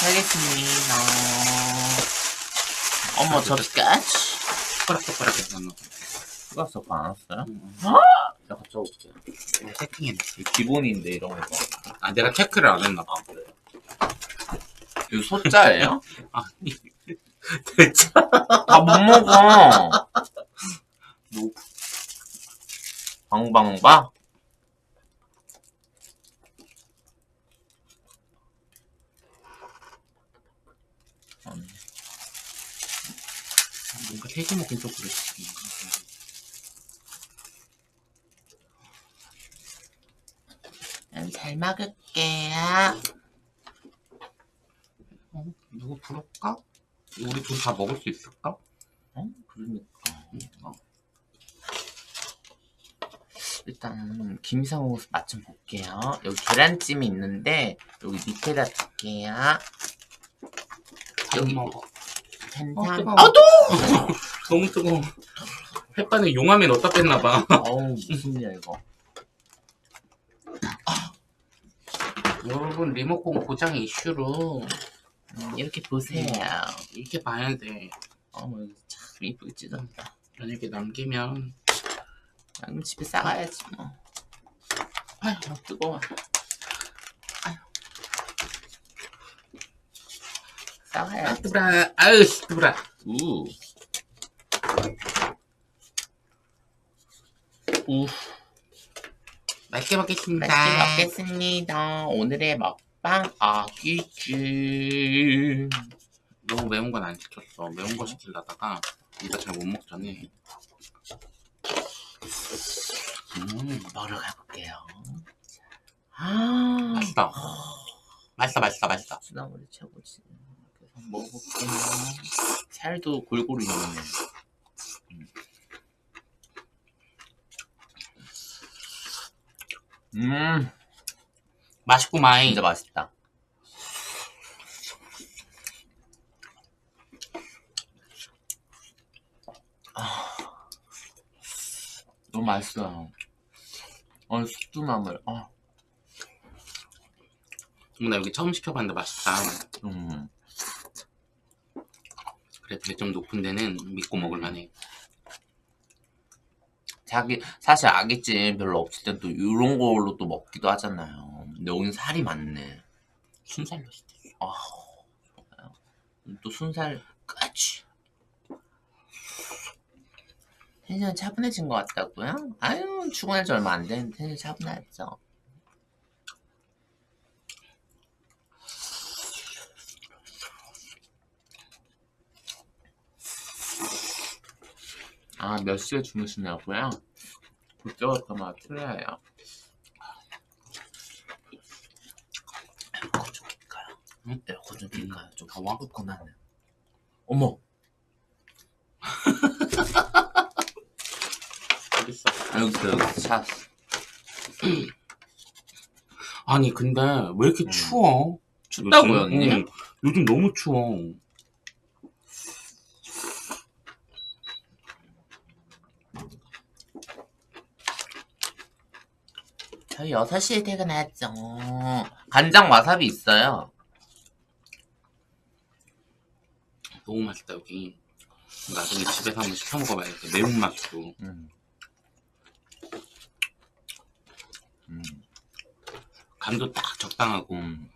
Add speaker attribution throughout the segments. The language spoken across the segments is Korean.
Speaker 1: 살겠습니다. 어머, 저까지?
Speaker 2: 숟가락 해서 넣어.
Speaker 1: 찍었어, 안 왔어요?
Speaker 2: 내가 가져올게. 내가 세팅했네.
Speaker 1: 기본인데, 이런 거.
Speaker 2: 아, 내가 체크를 안 했나 봐.
Speaker 1: 이거 소자예요?
Speaker 2: 아니, 대체.
Speaker 1: 아, 못 먹어.
Speaker 2: 뭐,
Speaker 1: 방방바?
Speaker 2: 뭔가 돼지 먹긴 좀 그렇지.
Speaker 1: 음, 잘 먹을게요.
Speaker 2: 어? 누구 부를까? 우리 둘 다 먹을 수 있을까?
Speaker 1: 어? 그러니까.
Speaker 2: 어.
Speaker 1: 일단 김상호 맛 좀 볼게요. 여기 계란찜이 있는데 여기 밑에다 둘게요.
Speaker 2: 여기 뜨거워.
Speaker 1: 아 또!
Speaker 2: 너무 뜨거워. 햇반에 용암에 넣었다 뺐나봐.
Speaker 1: 어우 무슨 일이야 이거.
Speaker 2: 여러분, 리모컨 고장 이슈로
Speaker 1: 음, 이렇게 보세요.
Speaker 2: 이렇게 봐야 돼.
Speaker 1: 어머 이거 참 이쁘게 찢었다.
Speaker 2: 만약에 남기면
Speaker 1: 그럼 집에 싸가야지 뭐. 아휴 뜨거워. 아휴.
Speaker 2: 아
Speaker 1: 싸가야지.
Speaker 2: 뜨브라 아유 씨, 뜨브라
Speaker 1: 우. 우.
Speaker 2: 맛있게 먹겠습니다
Speaker 1: 맛있게 먹겠습니다. 오늘의 먹방 아기쥐.
Speaker 2: 너무 매운 건 안 시켰어 매운 거 시키려다가 이거 잘못 먹잖아 음
Speaker 1: 먹으러 가볼게요. 아,
Speaker 2: 맛있다 맛있어 맛있어 맛있어
Speaker 1: 수나물이 최고지. 먹어볼게요. 살도 골고루 익네. 음,
Speaker 2: 맛있구마이
Speaker 1: 진짜 맛있다. 아, 너무 맛있어요. 어, 수두나물. 아,
Speaker 2: 나 여기 처음 시켜봤는데 맛있다
Speaker 1: 음.
Speaker 2: 그래 배점 높은 데는 믿고 먹을만 해
Speaker 1: 자기 사실 아기찜 별로 없을 땐 또 이런 걸로 또 먹기도 하잖아요. 근데 여기는 살이 많네.
Speaker 2: 순살로 시켰어
Speaker 1: 아. 또 순살 까지. 텐션 차분해진 것 같다고요? 아유 출근한 지 얼마 안 됐는데 텐션 차분하죠. 아, 몇 시에 주무시냐고요? 그때부터만 틀려요. 에어컨 좀 킬까요?
Speaker 2: 응?
Speaker 1: 에어컨 좀 킬까요? 좀
Speaker 2: 더워?
Speaker 1: 후끈하네. 어머,
Speaker 2: 어딨어
Speaker 1: 여기 그 차.
Speaker 2: 아니 근데 왜 이렇게
Speaker 1: 음.
Speaker 2: 추워
Speaker 1: 춥다고요? 언니?
Speaker 2: 응. 요즘 너무 추워
Speaker 1: 저희 6시에 퇴근하죠. 간장 와사비 있어요.
Speaker 2: 너무 맛있다 여기 나중에 집에서 한번 시켜 먹어봐야겠다 매운맛으로
Speaker 1: 음. 음.
Speaker 2: 간도 딱 적당하고
Speaker 1: 음.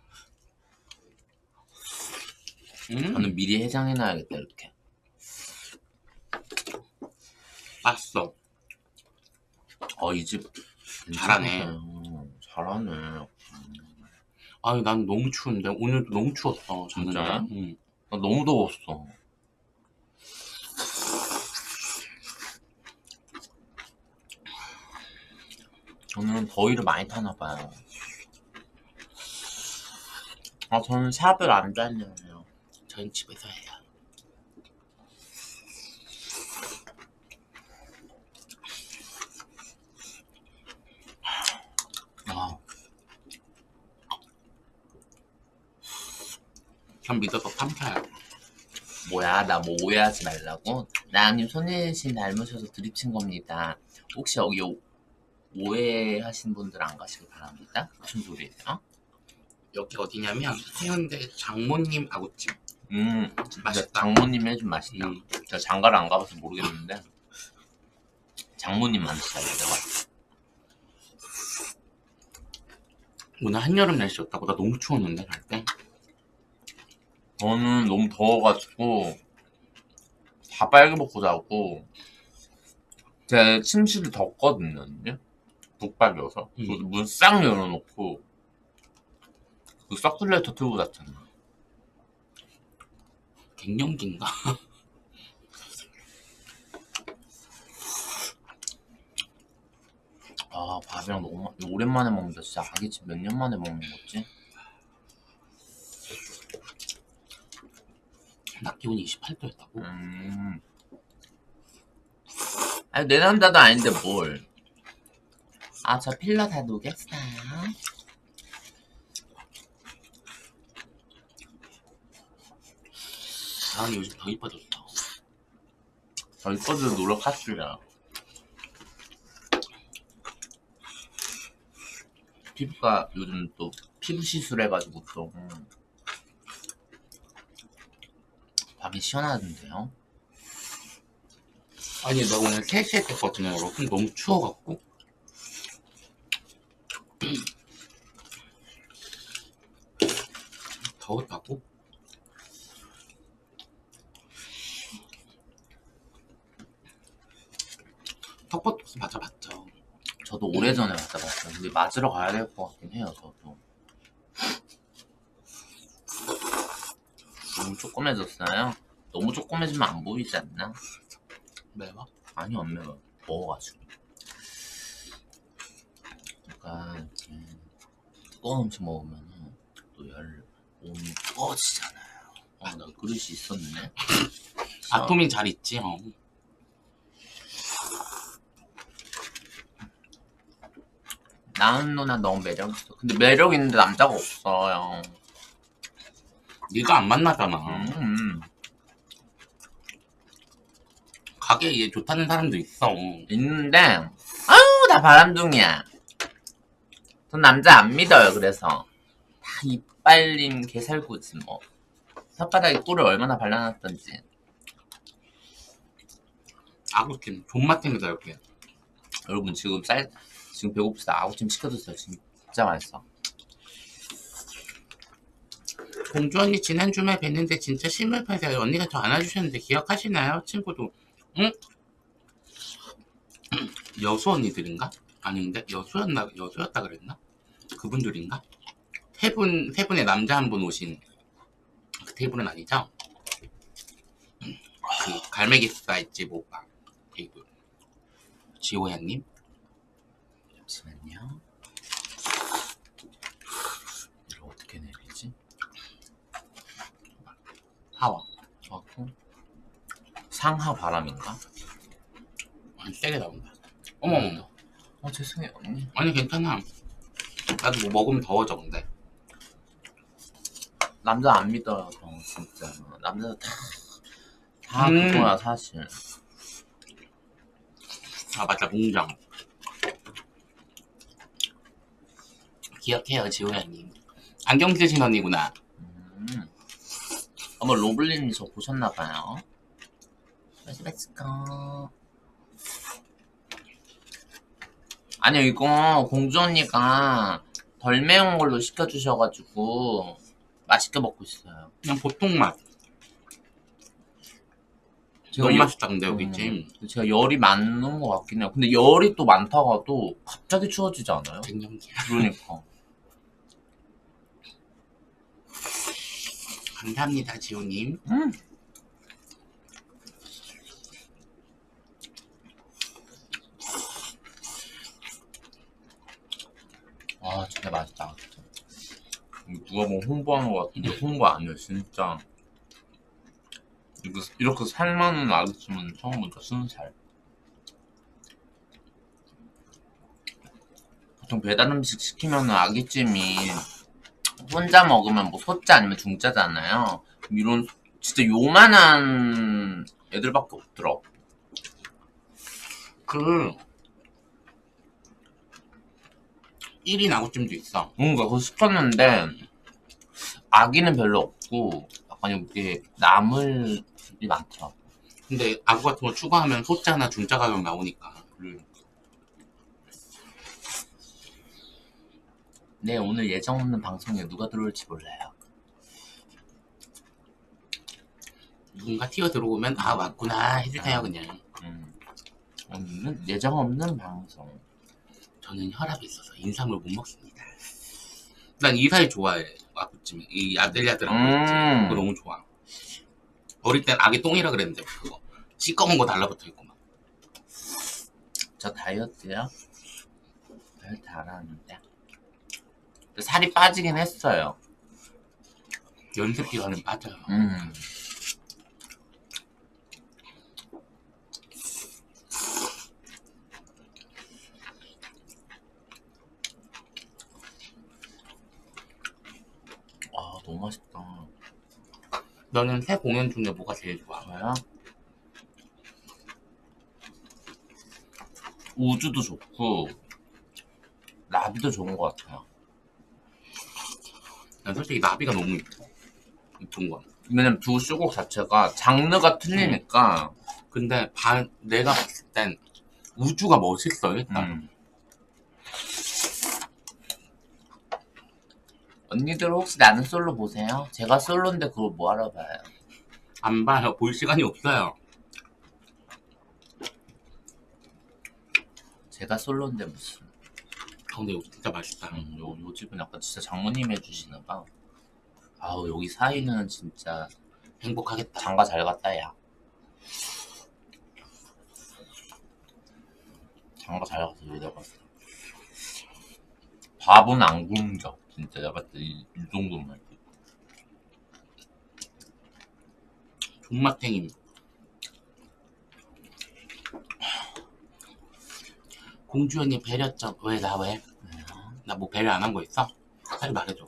Speaker 2: 음,
Speaker 1: 저는 미리 해장해놔야겠다, 이렇게.
Speaker 2: 맛있어
Speaker 1: 어, 이 집.
Speaker 2: 잘하네.
Speaker 1: 괜찮아요. 잘하네.
Speaker 2: 아니 난 너무 추운데 오늘도 너무 추웠어 저는
Speaker 1: 진짜요?
Speaker 2: 응.
Speaker 1: 나 너무 더웠어. 오늘은 더위를 많이 타나 봐요. 아, 저는 샵을 안 다녀요.
Speaker 2: 저희 집에서 해요
Speaker 1: 아,
Speaker 2: 전 믿어서 삼켜요
Speaker 1: 뭐야, 나 뭐 오해하지 말라고? 나님 손예신 닮으셔서 드립친 겁니다. 혹시 여기 오- 오해하신 분들 안 가시길 바랍니다. 무슨 소리예요?
Speaker 2: 여기 어디냐면 해운대 장모님 아구찜
Speaker 1: 음,
Speaker 2: 맛있다.
Speaker 1: 장모님이 해준 맛있다.
Speaker 2: 음,
Speaker 1: 제가 장가를 안 가봐서 모르겠는데 장모님 맛있어요. 내가.
Speaker 2: 오늘 한여름 날씨였다고 나 너무 추웠는데 갈때
Speaker 1: 저는 너무 더워가지고 다 빨개 먹고 자고 제 침실이 덥거든요. 북박이어서
Speaker 2: 음.
Speaker 1: 문싹 열어놓고 그 서큘레이터 틀고 잤잖아.
Speaker 2: 갱년기인가?
Speaker 1: 아 밥이랑 너무 마- 오랜만에 먹는다. 진짜 아기 집 몇 년 만에 먹는 거지?
Speaker 2: 낮 기온이 28도였다고?
Speaker 1: 음. 아니 내 남자도 아닌데 뭘? 아 저 필러 다 녹였어요.
Speaker 2: 나은이 요즘 더 이뻐졌어
Speaker 1: 저희 꺼도 노력하시라. 피부가 요즘 또 피부 시술해가지고 좀 밤이 시원하던데요?
Speaker 2: 아니 나 오늘 3시에 깼거든요 여러분 너무 추워갖고 더웠다고? 턱버톡스 맞아봤죠
Speaker 1: 저도 오래전에 맞아봤어요. 근데 맞으러 가야 될 것 같긴 해요, 저도. 너무 조그매졌어요? 너무 조그매지면 안 보이지 않나?
Speaker 2: 매워?
Speaker 1: 아니, 안 매워. 먹어가지고. 약간, 이렇게 뜨거운 음식 먹으면은 또 열, 몸이 뜨거워지잖아요. 어, 나 그릇이 있었네.
Speaker 2: 아토민 잘 있지 어.
Speaker 1: 나은 누나 너무 매력 있어. 근데 매력 있는데 남자가 없어요.
Speaker 2: 네가 안 만나잖아.
Speaker 1: 음.
Speaker 2: 가게에 얘 좋다는 사람도 있어.
Speaker 1: 있는데 아우 다 바람둥이야. 전 남자 안 믿어요 그래서. 다 이빨린 개살구지 뭐. 혓바닥에 꿀을 얼마나 발라놨던지.
Speaker 2: 아구찜 존맛탱이다 여기
Speaker 1: 여러분 지금 쌀 지금 배고프다. 아구찜 시켜줬어요. 진짜 맛있어
Speaker 2: 공주 언니 지난 주말 뵀는데 진짜 실물 파세요. 언니가 저 안아주셨는데 기억하시나요? 친구도 응? 여수 언니들인가? 아닌데 여수였나 여수였다 그랬나? 그분들인가? 세 분 세 분의 남자 한 분 오신 그 테이블은 아니죠? 그 갈매기 사이즈 모바 테이블 지호야님
Speaker 1: 잠시만요 이거 어떻게 내리지?
Speaker 2: 하와
Speaker 1: 하고 상하 바람인가?
Speaker 2: 아니 세게 나온다. 어머머머
Speaker 1: 어 죄송해요 언니
Speaker 2: 아니 괜찮아. 나도 뭐 먹으면 더워져 근데.
Speaker 1: 남자 안 믿어요 저 진짜 남자 다다
Speaker 2: 음.
Speaker 1: 그거야 사실
Speaker 2: 아 맞다 공장 기억해요 지호야님 안경 쓰신 언니구나
Speaker 1: 음. 어머 로블린이 저 보셨나봐요. 맛있을까? 아니요 이거 공주 언니가 덜 매운 걸로 시켜주셔가지고 맛있게 먹고 있어요.
Speaker 2: 그냥 보통 맛
Speaker 1: 제가
Speaker 2: 너무
Speaker 1: 여-
Speaker 2: 맛있다 근데 여기 찜
Speaker 1: 음, 제가 열이 많은 것 같긴 해요. 근데 열이 또 많다가도 갑자기 추워지지 않아요?
Speaker 2: 쟁년기야
Speaker 1: 그러니까.
Speaker 2: 감사합니다 지호님
Speaker 1: 음. 아 진짜 맛있다. 이거 누가 뭐 홍보하는 것 같은데 홍보 안 해, 진짜. 이거 이렇게 살 많은 아저씨는 처음 보니까 스무 살. 보통 배달 음식 시키면 아기찜이 혼자 먹으면 뭐 소자 아니면 중자잖아요. 이런 진짜 요만한 애들밖에 없더라.
Speaker 2: 그 1인 아구찜도 있어
Speaker 1: 뭔가 그거 시켰는데 아기는 별로 없고 약간 이게 나물이 많더라고.
Speaker 2: 근데 아구 같은 거 추가하면 소자나 중자 가격 나오니까.
Speaker 1: 음. 네 오늘 예정 없는 방송에 누가 들어올지 몰라요.
Speaker 2: 누군가 튀어 들어오면 아 왔구나 해주세요 그냥.
Speaker 1: 음. 오늘은 예정 없는 방송.
Speaker 2: 저는 혈압이 있어서 인삼을 못 먹습니다. 난 이 사이 좋아해. 아구찜 이 야들야들한 거 있지.
Speaker 1: 음.
Speaker 2: 그거 너무 좋아. 어릴 땐 아기 똥이라 그랬는데 그거 시꺼먼 거 달라붙어 있고 막.
Speaker 1: 저 다이어트요? 다이어트 안 하는데. 살이 빠지긴 했어요.
Speaker 2: 연습 기간은 빠져요.
Speaker 1: 음. 아, 너무 맛있다.
Speaker 2: 너는 새 공연 중에 뭐가 제일 좋아?
Speaker 1: 뭐야? 우주도 좋고, 나비도 좋은 것 같아요.
Speaker 2: 난 솔직히 나비가 너무 이뻐. 이쁜 건.
Speaker 1: 왜냐면 두 쇼곡 자체가 장르가 틀리니까,
Speaker 2: 근데 반 내가 봤을 땐 우주가 멋있어 일단.
Speaker 1: 음. 언니들 혹시 나는 솔로 보세요? 제가 솔로인데 그걸 뭐하러 봐요?
Speaker 2: 안 봐요. 볼 시간이 없어요.
Speaker 1: 제가 솔로인데 무슨
Speaker 2: 아, 근데 이거 진짜 맛있다.
Speaker 1: 음, 요, 요 집은 약간 진짜 장모님 해주시나 봐 아우 여기 사이는 진짜
Speaker 2: 행복하겠다.
Speaker 1: 장가 잘 갔다 야 장가 잘 가서 여기다 봤어 밥은 안 굶겨 진짜 때 이, 이 정도만
Speaker 2: 존맛탱임. 공주 언니 배려점 왜나 왜? 나 뭐 배려 안 한 거 있어? 빨리 말해줘.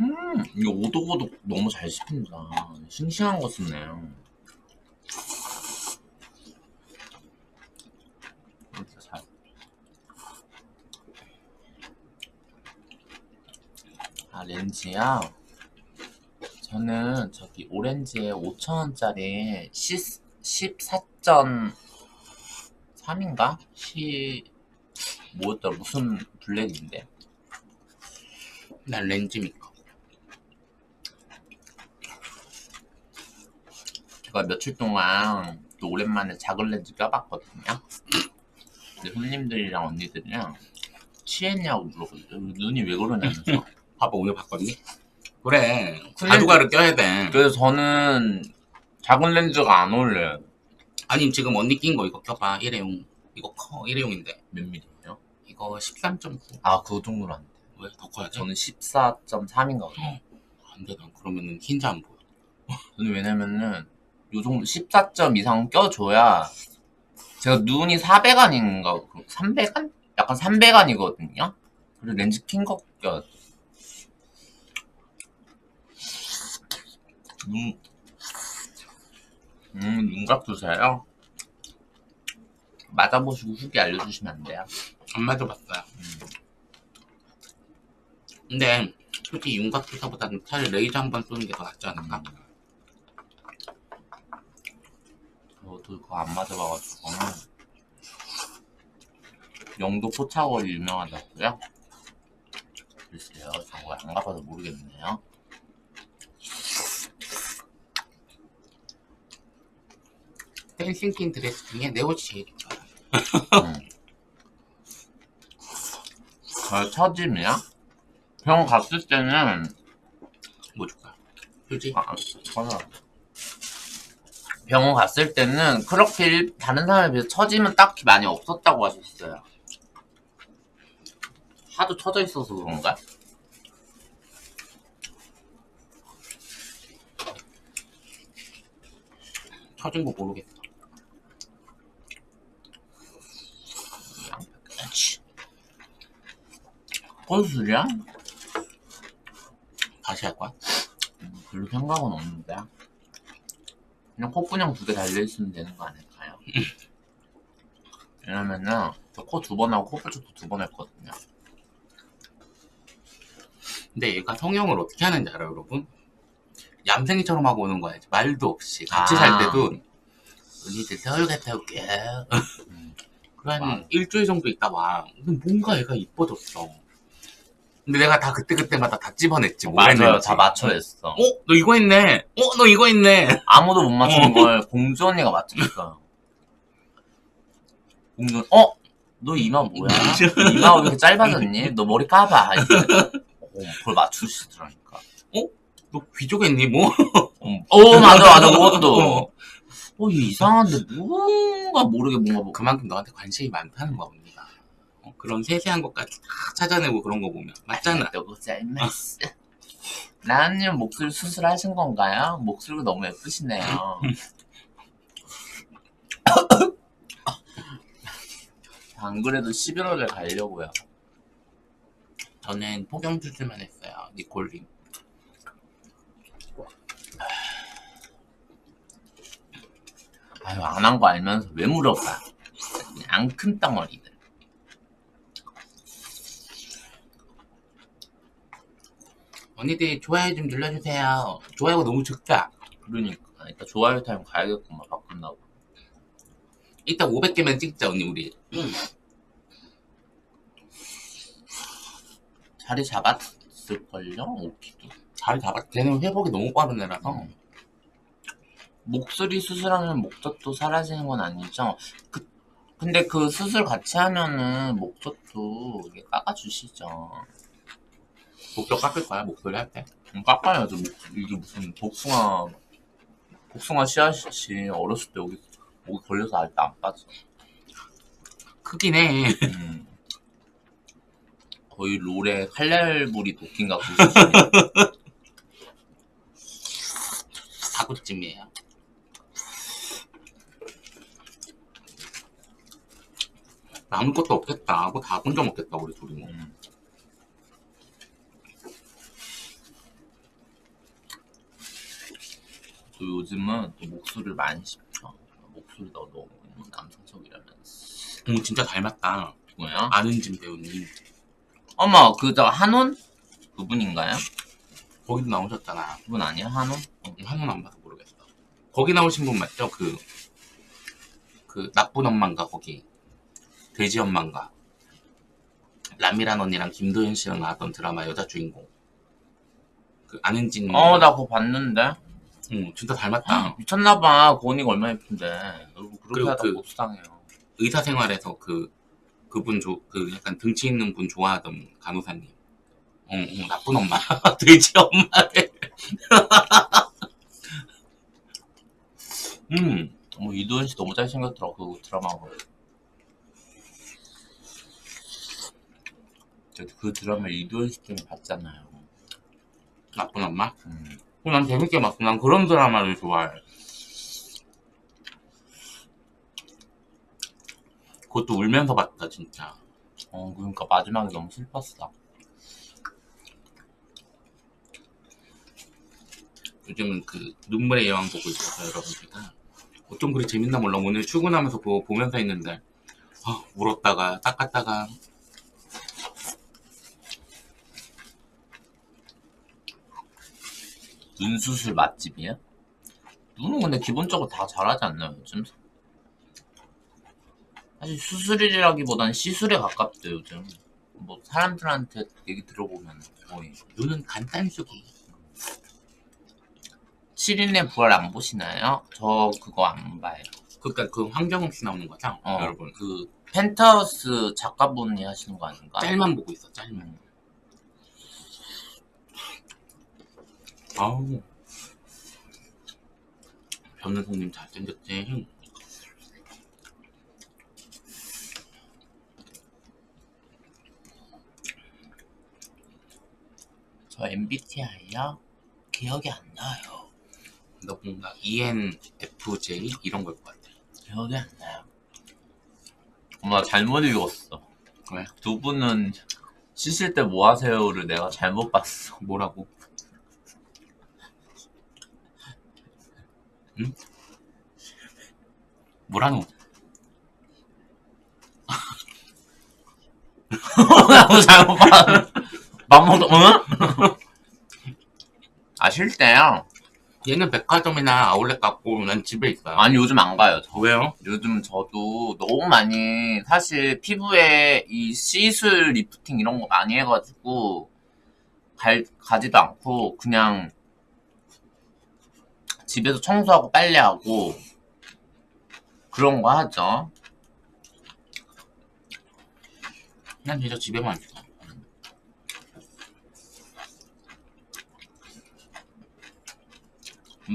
Speaker 1: 음, 이거 오독오독 너무 잘 씹힌다. 싱싱한 거 쓰네요. 아, 렌즈야? 저는 저기 오렌지에 5천원짜리 14.3인가? 시, 뭐였더라? 무슨 블랙인데?
Speaker 2: 난 렌즈미커.
Speaker 1: 제가 며칠 동안 또 오랜만에 작은 렌즈 껴봤거든요. 근데 손님들이랑 언니들이랑 취했냐고 물어보죠. 눈이 왜 그러냐면서.
Speaker 2: 봐봐 오늘 바꿨니? 그래. 가루가루 껴야 돼.
Speaker 1: 그래서 저는 작은 렌즈가 안 어울려요.
Speaker 2: 아니 지금 언니 낀 거 이거 껴봐. 일회용. 이거 커. 일회용인데.
Speaker 1: 몇 미리요?
Speaker 2: 이거 13.9.
Speaker 1: 아, 그 정도로 안 돼.
Speaker 2: 왜? 더 커야지?
Speaker 1: 저는 14.3인가 보요
Speaker 2: 안 돼. 난 그러면은 흰자 안 보여.
Speaker 1: 근데 왜냐면은 요 정도 14점 이상 껴줘야 제가 눈이 400안인가 300안? 약간 300안이거든요. 그리고 렌즈 킨 거 껴. 눈, 음, 눈각 주세요. 맞아보시고 후기 알려주시면 안 돼요?
Speaker 2: 안 맞아봤어요. 근데 솔직히 윤곽 주사보다는 차라리 레이저 한 번 쏘는 게 더 낫지 않을까?
Speaker 1: 저도 그거 안 맞아봐가지고는 영도 포차거리 유명하다고요? 글쎄요, 저거 안 가봐서 모르겠네요.
Speaker 2: 댄싱 퀸 드레스 중에 내 옷이 제일 좋아.
Speaker 1: 음. 저 처짐이야? 병원 갔을 때는
Speaker 2: 뭐 줄까? 휴지?
Speaker 1: 아, 전화. 병원 갔을 때는 그렇게 일- 다른 사람에 비해서 처짐은 딱히 많이 없었다고 하셨어요. 하도 처져 있어서 그런가?
Speaker 2: 처진 거 모르겠어.
Speaker 1: 양파까지. 건술이야?
Speaker 2: 다시 할 거야?
Speaker 1: 별로 생각은 없는데. 그냥 콧구녕 두개 달려있으면 되는 거 아닐까요? 왜냐면은 저 코 두 번 하고 코뿔쪽도 두 번 했거든요.
Speaker 2: 근데 얘가 성형을 어떻게 하는지 알아요, 여러분? 얌생이처럼 하고 오는 거야. 말도 없이. 같이
Speaker 1: 아.
Speaker 2: 살 때도 언니들 서울 갔다 올게.
Speaker 1: 음.
Speaker 2: 한
Speaker 1: 와.
Speaker 2: 일주일 정도 있다 와. 뭔가 얘가 이뻐졌어. 근데 내가 다 그때그때마다 다 찝어냈지. 뭐
Speaker 1: 맞아요.
Speaker 2: 했는지.
Speaker 1: 다 맞춰냈어.
Speaker 2: 어? 너 이거 했네. 어? 너 이거 했네.
Speaker 1: 아무도 못 맞추는
Speaker 2: 어.
Speaker 1: 걸 공주 언니가 맞췄어요. 공주, 어? 너 이마 뭐야? 이마 왜 이렇게 짧아졌니? 너 머리 까봐. 이제. 어, 그걸 맞추시더라니까.
Speaker 2: 너 귀족했니 뭐?
Speaker 1: 어, 어, 맞아, 맞아, 그것도.
Speaker 2: 어.
Speaker 1: 어, 이거 이상한데, 뭔가 모르게 뭔가 뭐.
Speaker 2: 그만큼 너한테 관심이 많다는 거 언니가. 어, 그런 세세한 것까지 다 찾아내고 그런 거 보면 맞잖아.
Speaker 1: 또 고자이마스. 나은님 목소리 수술하신 건가요? 목소리가 너무 예쁘시네요. 안 그래도 11월에 가려고요.
Speaker 2: 저는 포경 수술만 했어요. 니콜님.
Speaker 1: 아유, 안 한 거 알면서 왜 물어봐. 안큰 덩어리들.
Speaker 2: 언니들 좋아요 좀 눌러주세요. 좋아요가 너무 적다.
Speaker 1: 그러니까. 이따 좋아요 타임 가야겠구만, 바꾼다고.
Speaker 2: 이따 500개만 찍자 언니 우리.
Speaker 1: 자리 잡았을걸요? 오키도.
Speaker 2: 잘 잡았. 걔는 회복이 너무 빠른 애라서.
Speaker 1: 목소리 수술하면 목젖도 사라지는 건 아니죠? 그, 근데 그 수술 같이 하면은 목젖도 깎아주시죠.
Speaker 2: 목적 깎을 거야 목소리 할 때.
Speaker 1: 음, 깎아야죠. 목, 이게 무슨 복숭아, 복숭아 씨앗이 어렸을 때 여기, 목이 걸려서 아직도 안 빠져.
Speaker 2: 크긴 해.
Speaker 1: 음. 거의 롤에 칼날물이 도킹 같고 수준이에요.
Speaker 2: 사구찜이에요. 남을 것도 없겠다 하고 다 혼자 먹겠다 우리 둘이 뭐.
Speaker 1: 음. 또 요즘은 또 목소리를 많이 씹죠. 목소리가 너무 남성적이라면서.
Speaker 2: 음, 진짜 닮았다.
Speaker 1: 뭐야?
Speaker 2: 아는진 배우님.
Speaker 1: 어머, 그저 한온? 그분인가요?
Speaker 2: 거기도 나오셨잖아.
Speaker 1: 그분 아니야? 한온? 어,
Speaker 2: 한번 안 봐서 모르겠어. 거기 나오신 분 맞죠? 그, 그, 나쁜 엄마인가, 거기. 돼지 엄마인가. 라미란 언니랑 김도현 씨랑 나왔던 드라마 여자 주인공. 그, 아는진.
Speaker 1: 어, 나 그거 봤는데.
Speaker 2: 응, 진짜 닮았다.
Speaker 1: 미쳤나봐. 고은이가 얼마나 예쁜데. 그렇게
Speaker 2: 그리고
Speaker 1: 하다
Speaker 2: 그-
Speaker 1: 못 상해요.
Speaker 2: 의사 생활에서 그, 그분 조, 그 약간 등치 있는 분 좋아하던 간호사님. 어, 어, 나쁜 엄마. 돼지 엄마래.
Speaker 1: 음. 뭐 이도현 씨 너무 잘생겼더라. 그 드라마가. 저도 그 드라마 이도현 씨 때문에 봤잖아요.
Speaker 2: 나쁜 엄마?
Speaker 1: 음.
Speaker 2: 어, 난 재밌게 봤어. 난 그런 드라마를 좋아해. 그것도 울면서 봤다, 진짜.
Speaker 1: 어, 그러니까 마지막에 너무 슬펐어.
Speaker 2: 요즘은 그 눈물의 여왕 보고 있어서 여러분들가 어쩜 그리 재밌나 몰라. 오늘 출근하면서 보, 보면서 있는데 아, 울었다가 닦았다가
Speaker 1: 눈 수술 맛집이야? 눈은 근데 기본적으로 다 잘하지 않나요, 요즘? 사실 수술이라기보단 시술에 가깝죠, 요즘. 뭐, 사람들한테 얘기 들어보면 거의.
Speaker 2: 눈은 간단수기.
Speaker 1: 7인의 부활 안 보시나요? 저 그거 안 봐요.
Speaker 2: 그러니까 그 황정음 씨 나오는 거죠,
Speaker 1: 어,
Speaker 2: 여러분.
Speaker 1: 그, 펜트하우스 작가분이 하시는 거 아닌가?
Speaker 2: 짤만 보고 있어, 짤만. 아우. 변우성님 잘생겼지?
Speaker 1: 저 MBTI요? 기억이 안 나요.
Speaker 2: 너 뭔가 ENFJ 이런 걸 것 같아.
Speaker 1: 기억이 안 나요. 엄마 잘못 읽었어.
Speaker 2: 왜?
Speaker 1: 두 분은 쉬실 때뭐 하세요를 내가 잘못 봤어.
Speaker 2: 뭐라고? 응? 뭐라노?
Speaker 1: 나도 잘못 봐. 밥 먹다, 응? 아, 쉴 때요?
Speaker 2: 얘는 백화점이나 아울렛 갖고 난 집에 있어요.
Speaker 1: 아니, 요즘 안 가요. 저.
Speaker 2: 왜요?
Speaker 1: 요즘 저도 너무 많이, 사실 피부에 이 시술 리프팅 이런 거 많이 해가지고, 갈, 가지도 않고, 그냥, 집에서 청소하고 빨래하고, 그런 거 하죠.
Speaker 2: 난 진짜 집에만 있어.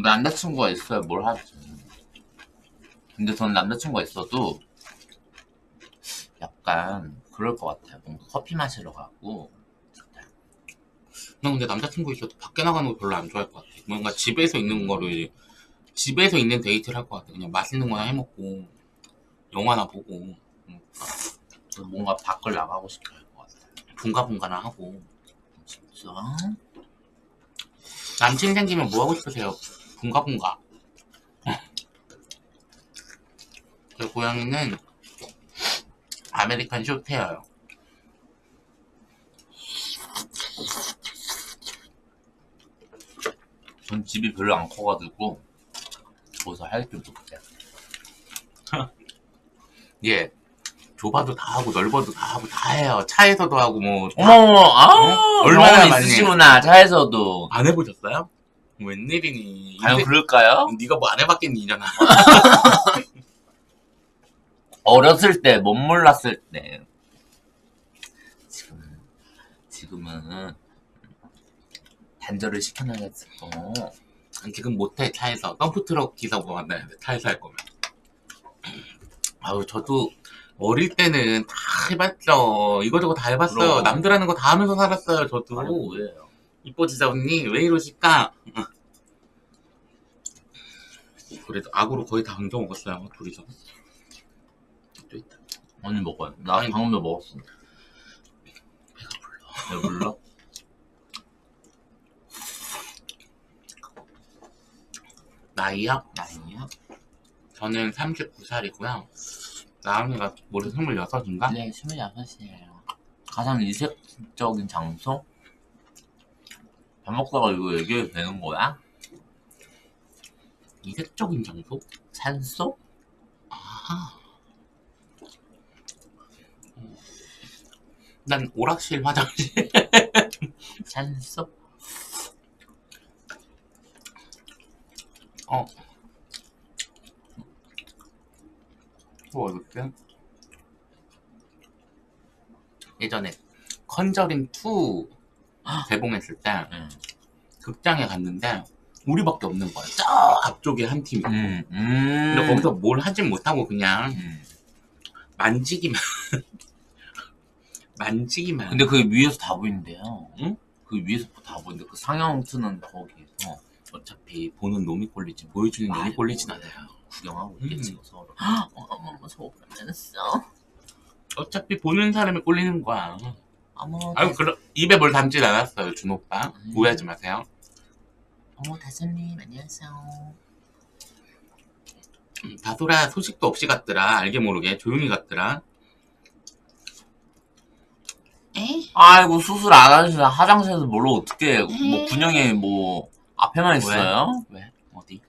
Speaker 1: 남자친구가 있어야 뭘 하지. 근데 저는 남자친구가 있어도 약간 그럴 것 같아요. 뭔가 커피 마시러 가고.
Speaker 2: 난 근데 남자친구 있어도 밖에 나가는 거 별로 안 좋아할 것 같아. 뭔가 집에서 있는 거를 집에서 있는 데이트를 할 것 같아. 그냥 맛있는 거나 해먹고 영화나 보고
Speaker 1: 뭔가 밖을 나가고 싶어 할 것 같아요.
Speaker 2: 분가분가나 하고
Speaker 1: 진짜?
Speaker 2: 남친 생기면 뭐 하고 싶으세요? 분가분가. 제 고양이는 아메리칸 쇼테어요.
Speaker 1: 전 집이 별로 안 커가지고 거기서 할게 없어요.
Speaker 2: 예. 좁아도 다 하고 넓어도 다 하고 다 해요. 차에서도 하고 뭐. 다-
Speaker 1: 어머, 아,
Speaker 2: 어? 얼마나
Speaker 1: 얼마나
Speaker 2: 많이
Speaker 1: 있으시구나 차에서도.
Speaker 2: 안 해보셨어요? 웬일이니?
Speaker 1: 과연
Speaker 2: 인생-
Speaker 1: 그럴까요?
Speaker 2: 네가 뭐 안 해봤겠니 이잖아.
Speaker 1: 어렸을 때, 못 몰랐을 때. 지금은, 지금은, 단절을 시켜놔야지, 또.
Speaker 2: 지금 못해 차에서 덤프트럭 기사고 만나야 돼 차에서 할 거면. 아우 저도 어릴 때는 다 해봤죠. 이거저거 다 해봤어요.
Speaker 1: 그럼.
Speaker 2: 남들 하는 거 다 하면서 살았어요. 저도.
Speaker 1: 아니, 뭐예요?
Speaker 2: 이뻐지자 언니 왜 이러실까? 그래도 악으로 거의 다 얹어 먹었어요 둘이서. 또 있다.
Speaker 1: 아니, 먹어요. 나
Speaker 2: 아니.
Speaker 1: 방금도 먹었어. 배가 불러. 배불러?
Speaker 2: 나이요?
Speaker 1: 아니야?
Speaker 2: 저는 39살이고요. 나은이가 올해 26인가?
Speaker 1: 네, 26이에요. 가장 이색적인 장소? 밥 먹다가 이거 얘기해도 되는 거야?
Speaker 2: 이색적인 장소?
Speaker 1: 산소?
Speaker 2: 아. 난 오락실 화장실.
Speaker 1: 산소?
Speaker 2: 어. 뭐 어렵게? 예전에 컨저링 2 개봉했을 때
Speaker 1: 응.
Speaker 2: 극장에 갔는데 우리밖에 없는 거야. 저 앞쪽에 한 팀이.
Speaker 1: 음, 음.
Speaker 2: 근데 거기서 뭘 하진 못하고 그냥
Speaker 1: 음.
Speaker 2: 만지기만 만지기만.
Speaker 1: 근데 그 위에서 다 보인대요.
Speaker 2: 응?
Speaker 1: 그 위에서 다 보이는데 그 상영 트는 거기에서
Speaker 2: 어차피 보는 놈이 꼴리지 보여주는 놈이
Speaker 1: 아이고.
Speaker 2: 꼴리진 않아요.
Speaker 1: 구경하고 있겠지,
Speaker 2: 음.
Speaker 1: 서로. 어, 어머, 속으면서.
Speaker 2: 어차피 보는 사람이 꼴리는 거야.
Speaker 1: 어머,
Speaker 2: 아유
Speaker 1: 다,
Speaker 2: 그럼 입에 뭘 담진 않았어요 준 오빠.
Speaker 1: 음.
Speaker 2: 오해하지 마세요.
Speaker 1: 어머, 다솜님, 안녕하세요.
Speaker 2: 음, 다소라 소식도 없이 갔더라. 알게 모르게 조용히 갔더라. 에이?
Speaker 1: 아이고, 수술 안 하시나 화장실에서 뭘로 어떻게, 뭐,
Speaker 2: 음.
Speaker 1: 군영이 뭐, 앞에만 있어요?
Speaker 2: 왜? 어디?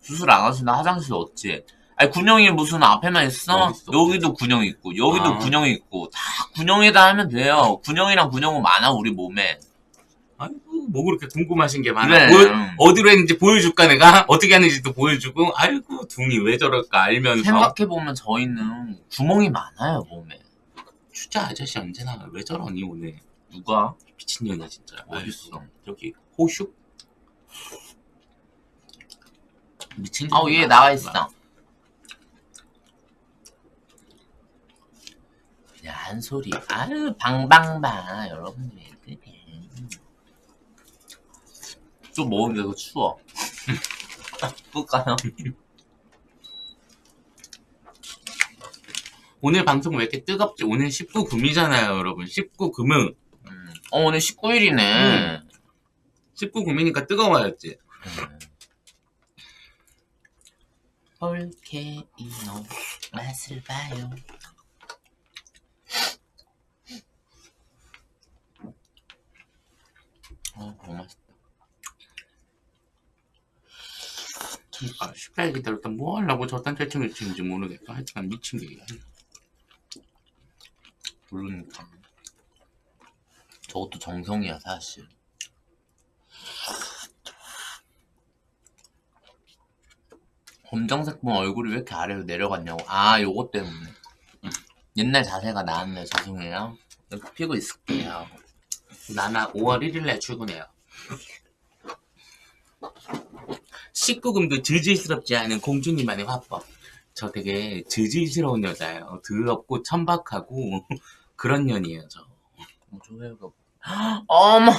Speaker 1: 수술 안 하시나 화장실 어찌? 아니, 군영이 무슨 앞에만 있어?
Speaker 2: 어딨어?
Speaker 1: 여기도 군영 있고, 여기도
Speaker 2: 아.
Speaker 1: 군영 있고, 다 군영에다 하면 돼요. 군영이랑 군영은 많아, 우리 몸에.
Speaker 2: 아이고 뭐 그렇게 궁금하신 게 많아.
Speaker 1: 그래.
Speaker 2: 보여- 어디로 했는지 보여줄까 내가? 어떻게 하는지도 보여주고. 아이고 둥이 왜 저럴까 알면서.
Speaker 1: 생각해 보면 저희는 구멍이 많아요, 몸에.
Speaker 2: 추자 아저씨 언제나 왜 저러니 오늘.
Speaker 1: 누가?
Speaker 2: 미친년이야 진짜.
Speaker 1: 어딨어?
Speaker 2: 저기 호슉? 미친
Speaker 1: 아우, 얘 나와 있어. 야, 한 소리. 아유, 방방방. 여러분들 왜 그래. 또 먹으면 이거 추워. 볼까요?
Speaker 2: 오늘 방송 왜 이렇게 뜨겁지? 오늘 19금이잖아요 여러분 19금은
Speaker 1: 음. 어, 오늘 19일이네.
Speaker 2: 19금이니까 뜨거워야지
Speaker 1: 볼케이노 맛을 봐요. 어, 너무 맛있다.
Speaker 2: 아, 식사에 기다렸다 뭐 하려고 저딴 채팅을 치는지 모르겠어. 하여튼 미친 게.
Speaker 1: 모르니까. 저것도 정성이야, 사실. 검정색 본 얼굴이 왜 이렇게 아래로 내려갔냐고. 아, 요거 때문에. 옛날 자세가 나왔네, 죄송해요. 이렇게 피고 있을게요.
Speaker 2: 나나 5월 1일날 출근해요. 19금도 저질스럽지 않은 공주님만의 화법. 저 되게 저질스러운 여자예요. 더럽고 천박하고 그런 년이에요, 저.
Speaker 1: 어, 좋아요가. 어머!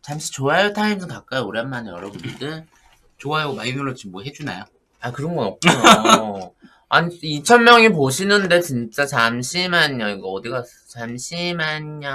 Speaker 1: 잠시 좋아요 타임 좀 갈까요? 오랜만에 여러분들.
Speaker 2: 좋아요 많이 눌렀지 뭐 해주나요?
Speaker 1: 아, 그런 건 없고요. 아니, 2,000명이 보시는데, 진짜, 잠시만요. 이거 어디 갔어? 잠시만요.